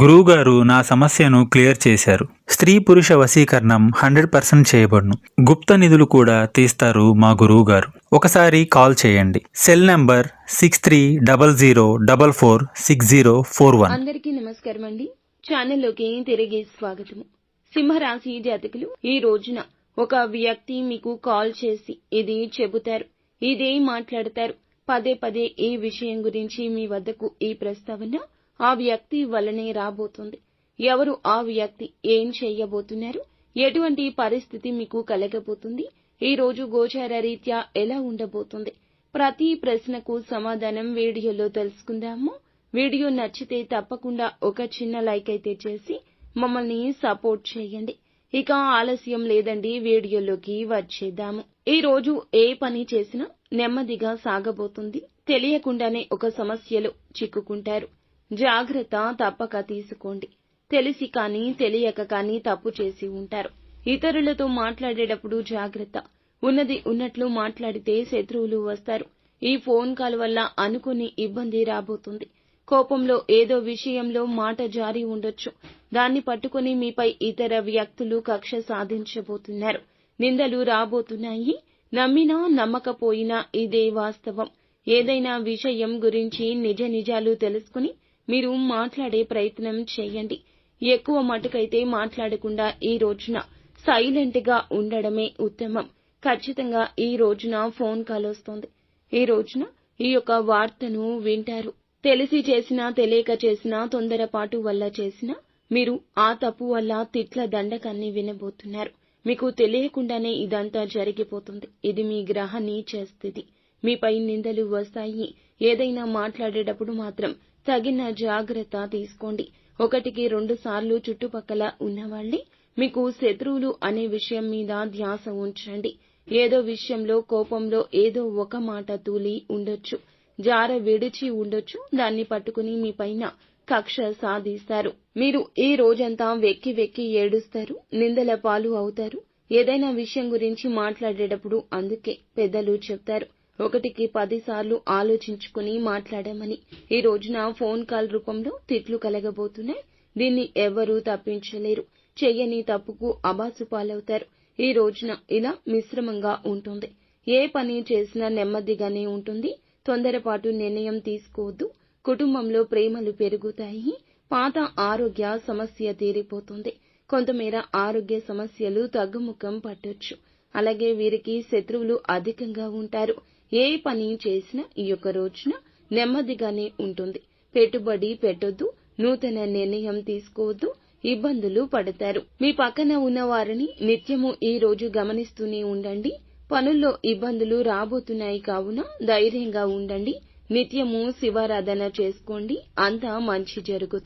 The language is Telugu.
గురువుగారు నా సమస్యను క్లియర్ చేశారు. స్త్రీ పురుష వశీకరణం హండ్రెడ్ పర్సెంట్ చేయబడును. గుప్త నిధులు కూడా తీస్తారు మా గురువుగారు. ఒకసారి కాల్ చేయండి. Cell number six three double zero double four six zero four one అందరికీ నమస్కారం అండి. ఛానల్లోకి తిరిగి స్వాగతము. సింహరాశి జాతకులు ఈ రోజున ఒక వ్యక్తి మీకు కాల్ చేసి ఇది చెబుతారు ఇదే మాట్లాడతారు. పదే పదే ఈ విషయం గురించి మీ వద్దకు ఈ ప్రస్తావన ఆ వ్యక్తి వల్లనే రాబోతుంది. ఎవరు ఆ వ్యక్తి ఏం చేయబోతున్నారు? ఎటువంటి పరిస్థితి మీకు కలగబోతుంది? ఈ రోజు గోచార రీత్యా ఎలా ఉండబోతుంది? ప్రతి ప్రశ్నకు సమాధానం వీడియోలో తెలుసుకుందాము. వీడియో నచ్చితే తప్పకుండా ఒక చిన్న లైక్ అయితే చేసి మమ్మల్ని సపోర్ట్ చేయండి. ఇక ఆలస్యం లేదండి వీడియోలోకి వచ్చేద్దాము. ఈ రోజు ఏ పని చేసినా నెమ్మదిగా సాగబోతుంది. తెలియకుండానే ఒక సమస్యలో చిక్కుకుంటారు. జాగ్రత్త తప్పక తీసుకోండి. తెలిసి కానీ తెలియక కానీ తప్పు చేసి ఉంటారు. ఇతరులతో మాట్లాడేటప్పుడు జాగ్రత్త. ఉన్నది ఉన్నట్లు మాట్లాడితే శత్రువులు వస్తారు. ఈ ఫోన్ కాల్ వల్ల అనుకుని ఇబ్బంది రాబోతుంది. కోపంలో ఏదో విషయంలో మాట జారి ఉండొచ్చు. దాన్ని పట్టుకుని మీపై ఇతర వ్యక్తులు కక్ష సాధించబోతున్నారు. నిందలు రాబోతున్నాయి. నమ్మినా నమ్మకపోయినా ఇదే వాస్తవం. ఏదైనా విషయం గురించి నిజ నిజాలు తెలుసుకుని మీరు మాట్లాడే ప్రయత్నం చేయండి. ఎక్కువ మటుకైతే మాట్లాడకుండా ఈ రోజున సైలెంట్గా ఉండడమే ఉత్తమం. ఖచ్చితంగా ఈ రోజున ఫోన్ కాల్ వస్తోంది. ఈ రోజున ఈ యొక్క వార్తను వింటారు. తెలిసి చేసినా తెలియక చేసినా తొందరపాటు వల్ల చేసినా మీరు ఆ తప్పు వల్ల తిట్ల దండకాన్ని వినబోతున్నారు. మీకు తెలియకుండానే ఇదంతా జరిగిపోతుంది. ఇది మీ గ్రహ నీచ స్థితి మీపై నిందలు వస్తాయి. ఏదైనా మాట్లాడేటప్పుడు మాత్రం తగిన జాగ్రత్త తీసుకోండి. ఒకటికి రెండు సార్లు చుట్టుపక్కల ఉన్నవాళ్ళే మీకు శత్రువులు అనే విషయం మీద ధ్యాస ఉంచండి. ఏదో విషయంలో కోపంలో ఏదో ఒక మాట తూలి ఉండొచ్చు. జార విడిచి ఉండొచ్చు. దాన్ని పట్టుకుని మీ పైన కక్ష సాధిస్తారు. మీరు ఈ రోజంతా వెక్కి వెక్కి ఏడుస్తారు నిందల పాలు అవుతారు. ఏదైనా విషయం గురించి మాట్లాడేటప్పుడు అందుకే పెద్దలు చెప్తారు. ఒకటికి పదిసార్లు ఆలోచించుకుని మాట్లాడామని. ఈ రోజున ఫోన్ కాల్ రూపంలో తిట్లు కలగబోతున్నాయి. దీన్ని ఎవరూ తప్పించలేరు. చెయ్యని తప్పుకు అబాసు పాలవుతారు. ఈ రోజున ఇలా మిశ్రమంగా ఉంటుంది. ఏ పని చేసినా నెమ్మదిగానే ఉంటుంది. తొందరపాటు నిర్ణయం తీసుకోవద్దు. కుటుంబంలో ప్రేమలు పెరుగుతాయి. పాత ఆరోగ్య సమస్య తీరిపోతుంది. కొంతమేర ఆరోగ్య సమస్యలు తగ్గుముఖం పట్టొచ్చు. అలాగే వీరికి శత్రువులు అధికంగా ఉంటారు. ఏ పని చేసినా ఈ యొక్క రోజున నెమ్మదిగానే ఉంటుంది. పెట్టుబడి పెట్టొద్దు నూతన నిర్ణయం తీసుకోవద్దు ఇబ్బందులు పడతారు. మీ పక్కన ఉన్న వారిని నిత్యము ఈ రోజు గమనిస్తూనే ఉండండి. పనుల్లో ఇబ్బందులు రాబోతున్నాయి కావున ధైర్యంగా ఉండండి. నిత్యము శివారాధన చేసుకోండి. అంతా మంచి జరుగుతుంది.